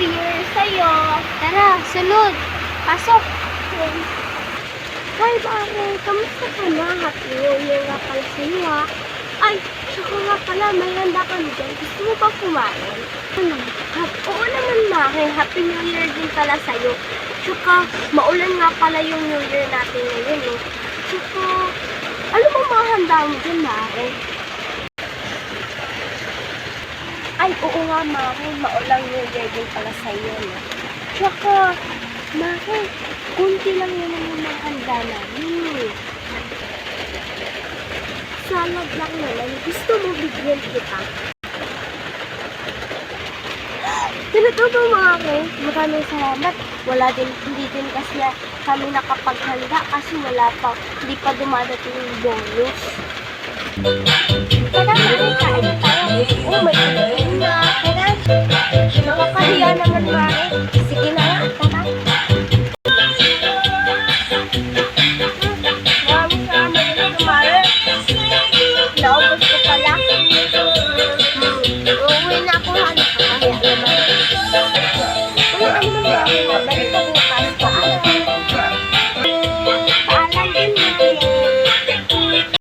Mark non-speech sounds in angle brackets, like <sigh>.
Year sa'yo. Tara, sunod. Pasok. Hi, Mare. Kamusta ka na? Happy New Year nga pala sa'yo, ha? Ay, tsaka nga pala, may handa kami dyan. Gusto mo ba kumain? Ano? Oo naman, Mare. Happy New Year din pala sa'yo. Tsaka, maulan nga pala yung New Year natin ngayon, eh. Tsaka, ano mo mga handa mo dyan, Mare? Ay, oo nga, Mare. Maulang New Year din pala sa'yo, no? Tsaka, Mare, kunti lang yun ang mga handa namin. Salad lang naman. Gusto mo bigyan kita? <gasps> Ganito ba, Mare? Maraming salamat. Wala din, hindi din kasi kami nakapaghanda kasi wala pa, hindi pa dumadating yung bonus. Tara, Mare, kain Naubos ko pala. Uuwi na ako, hanap ka kaya naman. Uy, ano? Mabalik ka bukas.